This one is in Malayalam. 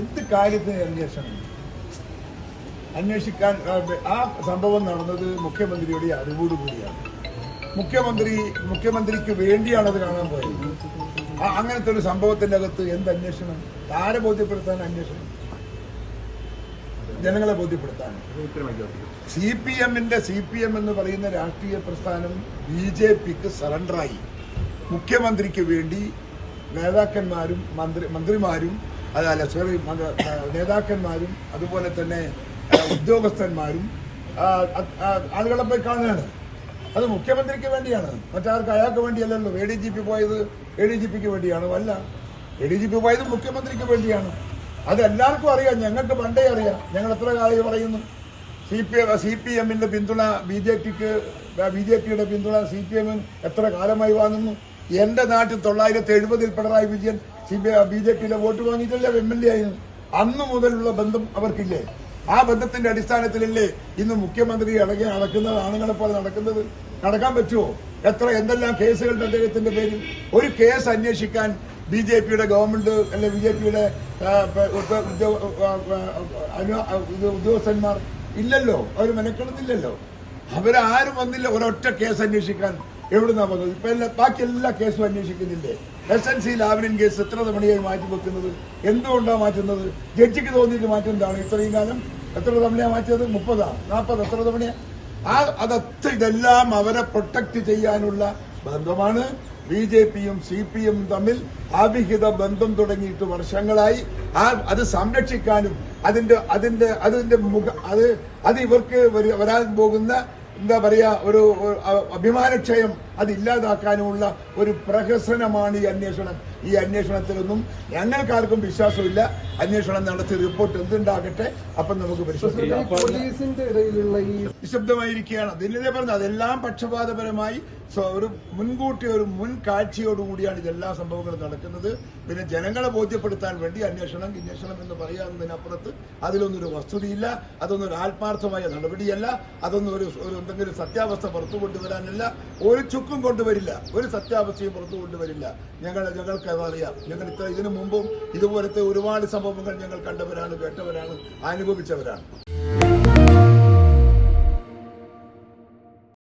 എന്ത് കാര്യത്തിന് അന്വേഷണം? അന്വേഷിക്കാൻ ആ, സംഭവം നടന്നത് മുഖ്യമന്ത്രിയുടെ അറിവോടുകൂടിയാണ് മുഖ്യമന്ത്രി മുഖ്യമന്ത്രിക്ക് വേണ്ടിയാണ് അത് കാണാൻ പോയത്. ആ, അങ്ങനത്തെ ഒരു സംഭവത്തിന്റെ അകത്ത് എന്ത് അന്വേഷണം? ആരെ ബോധ്യപ്പെടുത്താൻ അന്വേഷണം? ജനങ്ങളെ ബോധ്യപ്പെടുത്താൻ. സി പി എമ്മിന്റെ സി പി എം എന്ന് പറയുന്ന രാഷ്ട്രീയ പ്രസ്ഥാനം ബി ജെ പിക്ക് സറണ്ടറായി മുഖ്യമന്ത്രിക്ക് വേണ്ടി നേതാക്കന്മാരും മന്ത്രി മന്ത്രിമാരും അതല്ല സോറി നേതാക്കന്മാരും അതുപോലെ തന്നെ ഉദ്യോഗസ്ഥന്മാരും ആളുകളെ പോയി കാണുകയാണ്. അത് മുഖ്യമന്ത്രിക്ക് വേണ്ടിയാണ്. മറ്റാർക്ക് അയാൾക്ക് വേണ്ടിയല്ലല്ലോ. എ ഡി ജി പി പോയത് എ ഡി ജി പിക്ക് വേണ്ടിയാണ്. അല്ല എ ഡി ജി പി പോയത് മുഖ്യമന്ത്രിക്ക് വേണ്ടിയാണ്. അത് എല്ലാവർക്കും അറിയാം. ഞങ്ങൾക്ക് പണ്ടേ അറിയാം. ഞങ്ങൾ എത്ര കാലം പറയുന്നു? സി പി സി പി എമ്മിന്റെ പിന്തുണ ബി ജെ പിക്ക് ബി ജെ പിയുടെ പിന്തുണ സി പി എമ്മിന് എത്ര കാലമായി വാങ്ങുന്നു? എന്റെ നാട്ടിൽ തൊള്ളായിരത്തി എഴുപതിൽ പിണറായി വിജയൻ ബി ജെ പിയിലെ വോട്ട് വാങ്ങിയിട്ടല്ലേ എം എൽ എ ആയിരുന്നു അന്നു മുതലുള്ള ബന്ധം അവർക്കില്ലേ? ആ ബന്ധത്തിന്റെ അടിസ്ഥാനത്തിലല്ലേ ഇന്ന് മുഖ്യമന്ത്രി ഇടകി നടക്കുന്നത് ആണുങ്ങളെ പോലെ നടക്കുന്നത്? നടക്കാൻ പറ്റുമോ എത്ര എന്തെല്ലാം കേസുകളുടെ അദ്ദേഹത്തിന്റെ പേരിൽ? ഒരു കേസ് അന്വേഷിക്കാൻ ബി ജെ പിയുടെ ഗവൺമെന്റ് അല്ലെ ബി ജെ പിയുടെ ഉദ്യോഗസ്ഥന്മാർ ഇല്ലല്ലോ. അവർ മെനക്കെടുന്നില്ലല്ലോ. അവരാരും വന്നില്ല ഒരൊറ്റ കേസ് അന്വേഷിക്കാൻ എവിടുന്നാ വന്നത്? ഇപ്പൊ എല്ലാ ബാക്കി എല്ലാ കേസും അന്വേഷിക്കുന്നില്ലേ? S N C Lavalin case എത്ര തവണയായി മാറ്റി വെക്കുന്നത്? എന്തുകൊണ്ടാണ് മാറ്റുന്നത്? ജഡ്ജിക്ക് തോന്നിയിട്ട് മാറ്റം എന്താണ്? ഇത്രയും കാലം എത്ര തവണയാണ് മാറ്റിയത്? മുപ്പതാ. നാൽപ്പത് എത്ര തവണയാ? ആ അതത്ര ഇതെല്ലാം അവരെ പ്രൊട്ടക്ട് ചെയ്യാനുള്ള ബന്ധമാണ് ബി ജെ പിയും സി പി എം തമ്മിൽ അവിഹിത ബന്ധം തുടങ്ങിയിട്ട് വർഷങ്ങളായി. ആ അത് സംരക്ഷിക്കാനും അതിന്റെ അതിന്റെ അതിന്റെ മുഖ അത് അത് ഇവർക്ക് വരാൻ പോകുന്ന എന്താ പറയാ ഒരു അഭിമാനക്ഷയം അതില്ലാതാക്കാനുമുള്ള ഒരു പ്രഹസനമാണ് ഈ അന്വേഷണം. ഈ അന്വേഷണത്തിലൊന്നും ഞങ്ങൾക്കാർക്കും വിശ്വാസമില്ല. അന്വേഷണം നടത്തി റിപ്പോർട്ട് എന്തുണ്ടാകട്ടെ അപ്പം നമുക്ക് പരിശോധിക്കാം. നിശബ്ദമായിരിക്കുകയാണ്. അതിനെ പറഞ്ഞത്? അതെല്ലാം പക്ഷപാതപരമായി സ്വ- ഒരു മുൻകൂട്ടി ഒരു മുൻ കാഴ്ചയോടുകൂടിയാണ് ഇതെല്ലാ സംഭവങ്ങളും നടക്കുന്നത്. പിന്നെ ജനങ്ങളെ ബോധ്യപ്പെടുത്താൻ വേണ്ടി അന്വേഷണം അന്വേഷണം എന്ന് പറയാവുന്നതിനപ്പുറത്ത് അതിലൊന്നും ഒരു വസ്തുതയില്ല അതൊന്നും ഒരു ആത്മാർത്ഥമായ നടപടിയല്ല അതൊന്നും ഒരു ഒരു എന്തെങ്കിലും സത്യാവസ്ഥ പുറത്തു കൊണ്ടുവരാനല്ല ഒരു ചുക്കും കൊണ്ടുവരില്ല ഒരു സത്യാവസ്ഥയും പുറത്തു കൊണ്ടുവരില്ല. ഞങ്ങൾ ഞങ്ങൾക്ക് അതറിയാം ഞങ്ങൾ ഇത്ര ഇതിനു മുമ്പും ഇതുപോലത്തെ ഒരുപാട് സംഭവങ്ങൾ ഞങ്ങൾ കണ്ടവരാണ് കേട്ടവരാണ് അനുഭവിച്ചവരാണ്.